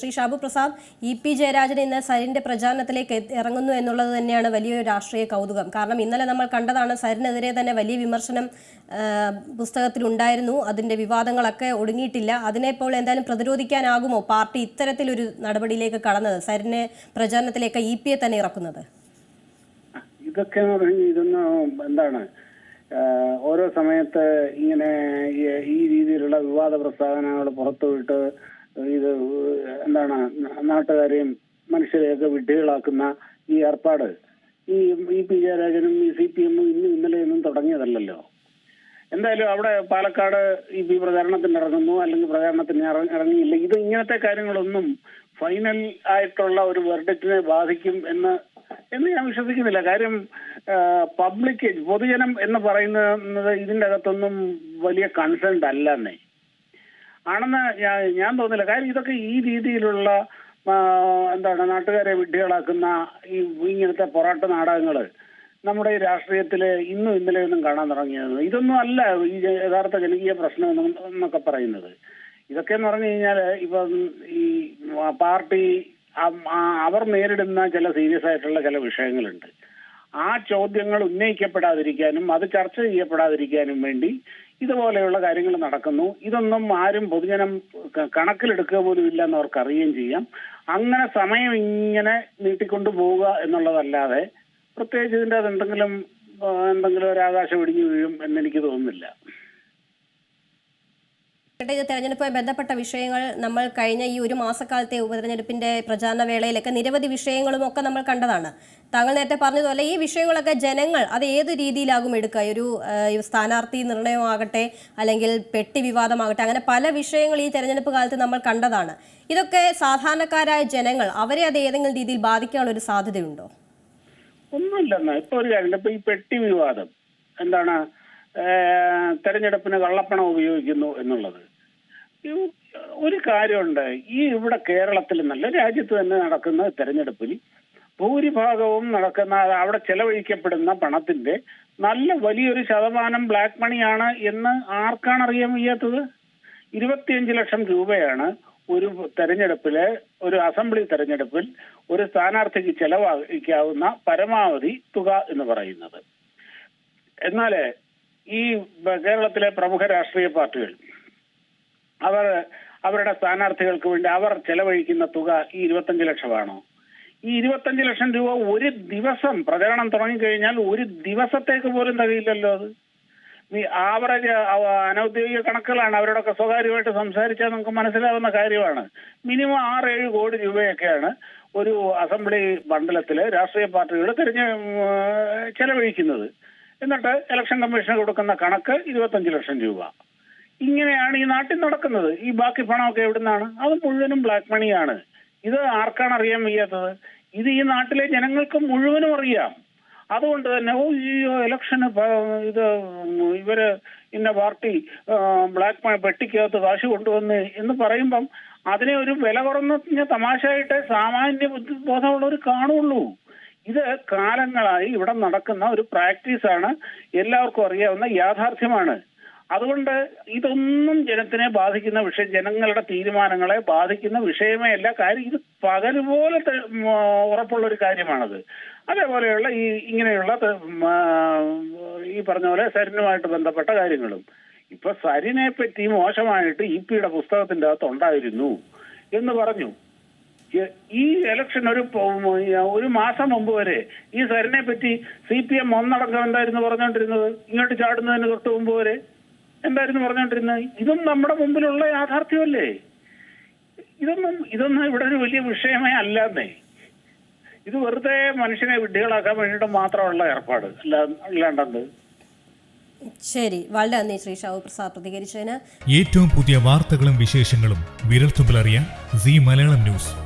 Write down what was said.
Shri Shabu Prasad E P Jayarajan ഇന്ന് സരിന്റെ പ്രചാരണത്തിലേക്ക് ഇറങ്ങുന്നു എന്നുള്ളത് തന്നെയാണ് വലിയൊരു രാഷ്ട്രീയ കൗതുകം. കാരണം ഇന്നലെ നമ്മൾ കണ്ടതാണ് സരിനെതിരെ തന്നെ വലിയ വിമർശനം പുസ്തകത്തിലുണ്ടായിരുന്നു അതിന്റെ വിവാദങ്ങളൊക്കെ ഒടുങ്ങിയിട്ടില്ല. അതിനെപ്പോൾ എന്തായാലും പ്രതിരോധിക്കാനാകുമോ? പാർട്ടി ഇത്തരത്തിലൊരു നടപടിയിലേക്ക് കടന്നത് സരിനെ പ്രചാരണത്തിലേക്ക് ഇ പിയെ തന്നെ ഇറക്കുന്നത്? ഇതൊക്കെ എന്താണ് ഓരോ സമയത്ത് ഇങ്ങനെ ഈ രീതിയിലുള്ള വിവാദ പ്രസ്താവനകൾ പുറത്തുവിട്ട് ഇത് എന്താണ് നാട്ടുകാരെയും മനുഷ്യരെയൊക്കെ വിഡ്ഢികളാക്കുന്ന ഈ ഏർപ്പാട്. ഈ ഇ പി ജയരാജനും ഈ സി പി എമ്മും ഇന്നും ഇന്നലെയൊന്നും തുടങ്ങിയതല്ലല്ലോ. എന്തായാലും അവിടെ പാലക്കാട് ഈ പി പ്രചാരണത്തിന് ഇറങ്ങുന്നു അല്ലെങ്കിൽ പ്രചാരണത്തിന് ഇറ- ഇറങ്ങിയില്ല. ഇത് ഇങ്ങനത്തെ കാര്യങ്ങളൊന്നും ഫൈനൽ ആയിട്ടുള്ള ഒരു വെർഡിക്റ്റിനെ ബാധിക്കും എന്ന് എന്ന് ഞാൻ വിശ്വസിക്കുന്നില്ല. കാര്യം പബ്ലിക് പൊതുജനം എന്ന് പറയുന്നത് ഇതിന്റെ അകത്തൊന്നും വലിയ കൺസേൺഡ് അല്ലെന്നേ ആണെന്ന് ഞാൻ തോന്നില്ല കാര്യം ഇതൊക്കെ ഈ രീതിയിലുള്ള എന്താണ് നാട്ടുകാരെ വിഡ്ഢികളാക്കുന്ന ഈ ഇങ്ങനത്തെ പൊറാട്ട നാടകങ്ങൾ നമ്മുടെ ഈ രാഷ്ട്രീയത്തിൽ ഇന്നും ഇന്നലെയൊന്നും കാണാൻ തുടങ്ങിയത് ഇതൊന്നും അല്ല ഈ യഥാർത്ഥ ജനകീയ പ്രശ്നം എന്ന് എന്നൊക്കെ പറയുന്നത്. ഇതൊക്കെ എന്ന് പറഞ്ഞു കഴിഞ്ഞാൽ ഇപ്പം ഈ പാർട്ടി അവർ നേരിടുന്ന ചില സീരിയസ് ആയിട്ടുള്ള ചില വിഷയങ്ങളുണ്ട്. ആ ചോദ്യങ്ങൾ ഉന്നയിക്കപ്പെടാതിരിക്കാനും അത് ചർച്ച ചെയ്യപ്പെടാതിരിക്കാനും വേണ്ടി ഇതുപോലെയുള്ള കാര്യങ്ങൾ നടക്കുന്നു. ഇതൊന്നും ആരും പൊതുജനം കണക്കിലെടുക്കുക പോലും ഇല്ല എന്ന് ചെയ്യാം. അങ്ങനെ സമയം ഇങ്ങനെ നീട്ടിക്കൊണ്ടു പോവുക എന്നുള്ളതല്ലാതെ പ്രത്യേകിച്ച് ഇതിന്റെ അത് എന്തെങ്കിലും എന്തെങ്കിലും ഒരു ആകാശം ഇടിഞ്ഞു വീഴും എന്നെനിക്ക് തോന്നുന്നില്ല. ഇത് തെരഞ്ഞെടുപ്പുമായി ബന്ധപ്പെട്ട വിഷയങ്ങൾ നമ്മൾ കഴിഞ്ഞ ഈ ഒരു മാസക്കാലത്തെ ഉപതെരഞ്ഞെടുപ്പിന്റെ പ്രചാരണ വേളയിലൊക്കെ നിരവധി വിഷയങ്ങളും ഒക്കെ നമ്മൾ കണ്ടതാണ്. താങ്കൾ നേരത്തെ പറഞ്ഞതുപോലെ ഈ വിഷയങ്ങളൊക്കെ ജനങ്ങൾ അത് ഏത് രീതിയിലാകും എടുക്കുക? ഒരു സ്ഥാനാർത്ഥി നിർണയമാകട്ടെ അല്ലെങ്കിൽ പെട്ടി വിവാദമാകട്ടെ അങ്ങനെ പല വിഷയങ്ങൾ ഈ തെരഞ്ഞെടുപ്പ് കാലത്ത് നമ്മൾ കണ്ടതാണ്. ഇതൊക്കെ സാധാരണക്കാരായ ജനങ്ങൾ അവരെ അത് ഏതെങ്കിലും രീതിയിൽ ബാധിക്കാനുള്ള ഒരു സാധ്യതയുണ്ടോ? ഒന്നുമില്ലെന്ന്. ഇപ്പൊ ഒരു കാര്യം ഇപ്പൊ ഈ പെട്ടി വിവാദം. എന്താണ്? തെരഞ്ഞെടുപ്പിന് കള്ളപ്പണം ഉപയോഗിക്കുന്നു എന്നുള്ളത്. ഒരു കാര്യമുണ്ട്. ഈ ഇവിടെ കേരളത്തിൽ നല്ല രാജ്യത്ത് തന്നെ നടക്കുന്ന തെരഞ്ഞെടുപ്പിൽ ഭൂരിഭാഗവും നടക്കുന്ന അവിടെ ചെലവഴിക്കപ്പെടുന്ന പണത്തിന്റെ നല്ല വലിയൊരു ശതമാനം ബ്ലാക്ക് മണിയാണ് എന്ന് ആർക്കാണ് അറിയാൻ വയ്യാത്തത്? ഇരുപത്തിയഞ്ച് ലക്ഷം രൂപയാണ് ഒരു തെരഞ്ഞെടുപ്പിൽ ഒരു അസംബ്ലി തെരഞ്ഞെടുപ്പിൽ ഒരു സ്ഥാനാർത്ഥിക്ക് ചെലവഴിക്കാവുന്ന പരമാവധി തുക എന്ന് പറയുന്നത്. എന്നാൽ ഈ കേരളത്തിലെ പ്രമുഖ രാഷ്ട്രീയ പാർട്ടികൾ അവർ അവരുടെ സ്ഥാനാർത്ഥികൾക്ക് വേണ്ടി അവർ ചെലവഴിക്കുന്ന തുക ഈ ഇരുപത്തഞ്ച് ലക്ഷമാണോ ഈ ഇരുപത്തഞ്ച് ലക്ഷം രൂപ ഒരു ദിവസം പ്രചരണം തുടങ്ങിക്കഴിഞ്ഞാൽ ഒരു ദിവസത്തേക്ക് പോലും തകയില്ലല്ലോ അത്. ഈ ആവറേജ് അനൌദ്യോഗിക കണക്കുകളാണ് അവരോടൊക്കെ സ്വകാര്യമായിട്ട് സംസാരിച്ചാൽ നമുക്ക് മനസ്സിലാവുന്ന കാര്യമാണ്. മിനിമം ആറ് ഏഴ് കോടി രൂപയൊക്കെയാണ് ഒരു അസംബ്ലി മണ്ഡലത്തിൽ രാഷ്ട്രീയ പാർട്ടികൾ തിരഞ്ഞ ചെലവഴിക്കുന്നത്. എന്നിട്ട് ഇലക്ഷൻ കമ്മീഷന് കൊടുക്കുന്ന കണക്ക് ഇരുപത്തഞ്ച് ലക്ഷം രൂപ. ഇങ്ങനെയാണ് ഈ നാട്ടിൽ നടക്കുന്നത്. ഈ ബാക്കി പണമൊക്കെ എവിടുന്നാണ്? അത് മുഴുവനും ബ്ലാക്ക് മണിയാണ് ഇത് ആർക്കാണ് അറിയാൻ വയ്യാത്തത്? ഇത് ഈ നാട്ടിലെ ജനങ്ങൾക്ക് മുഴുവനും അറിയാം. അതുകൊണ്ട് തന്നെ ഓ ഈ ഇലക്ഷന് ഇത് ഇവർ ഇന്ന പാർട്ടി ബ്ലാക്ക് മണി പെട്ടിക്കകത്ത് കാശ് കൊണ്ടുവന്ന് എന്ന് പറയുമ്പം അതിനെ ഒരു വില കുറഞ്ഞ തമാശയായിട്ട് സാമാന്യ ബോധമുള്ളവർ കാണുള്ളൂ. ഇത് കാലങ്ങളായി ഇവിടെ നടക്കുന്ന ഒരു പ്രാക്ടീസാണ് എല്ലാവർക്കും അറിയാവുന്ന യാഥാർത്ഥ്യമാണ്. അതുകൊണ്ട് ഇതൊന്നും ജനത്തിനെ ബാധിക്കുന്ന വിഷയം ജനങ്ങളുടെ തീരുമാനങ്ങളെ ബാധിക്കുന്ന വിഷയമേ അല്ല. കാര്യം ഇത് പകലുപോലെ ഉറപ്പുള്ള ഒരു കാര്യമാണത്. അതേപോലെയുള്ള ഈ ഇങ്ങനെയുള്ള ഈ പറഞ്ഞ പോലെ സരിനുമായിട്ട് ബന്ധപ്പെട്ട കാര്യങ്ങളും. ഇപ്പൊ സരിനെ പറ്റി മോശമായിട്ട് ഇ പിയുടെ പുസ്തകത്തിന്റെ അകത്ത് ഉണ്ടായിരുന്നു എന്ന് പറഞ്ഞു. ഈ- ഇലക്ഷൻ ഒരു ഒരു മാസം മുമ്പ് വരെ ഈ സരനെ പറ്റി സി പി എം ഒന്നടങ്കം എന്തായിരുന്നു പറഞ്ഞുകൊണ്ടിരുന്നത് ഇങ്ങോട്ട് ചാടുന്നതിന് തൊട്ട് മുമ്പ് വരെ എന്തായിരുന്നു പറഞ്ഞുകൊണ്ടിരുന്നത് ഇതും നമ്മുടെ മുമ്പിലുള്ള യാഥാർത്ഥ്യമല്ലേ? ഇതൊന്നും ഇതൊന്നും ഇവിടെ ഒരു വലിയ വിഷയമേ അല്ലെന്നേ. ഇത് വെറുതെ മനുഷ്യനെ വിഡ്ഢികളാക്കാൻ വേണ്ടിയിട്ട് മാത്രമുള്ള ഏർപ്പാട് അല്ല അല്ലാണ്ടെന്ത് ശരി. വളരെ നന്ദി ശ്രീ ഷാവു പ്രസാദ് പ്രതികരിച്ചതിന്. ഏറ്റവും പുതിയ വാർത്തകളും വിശേഷങ്ങളും വിരൽത്തുമ്പിലറിയാൻ സി മലയാളം ന്യൂസ്.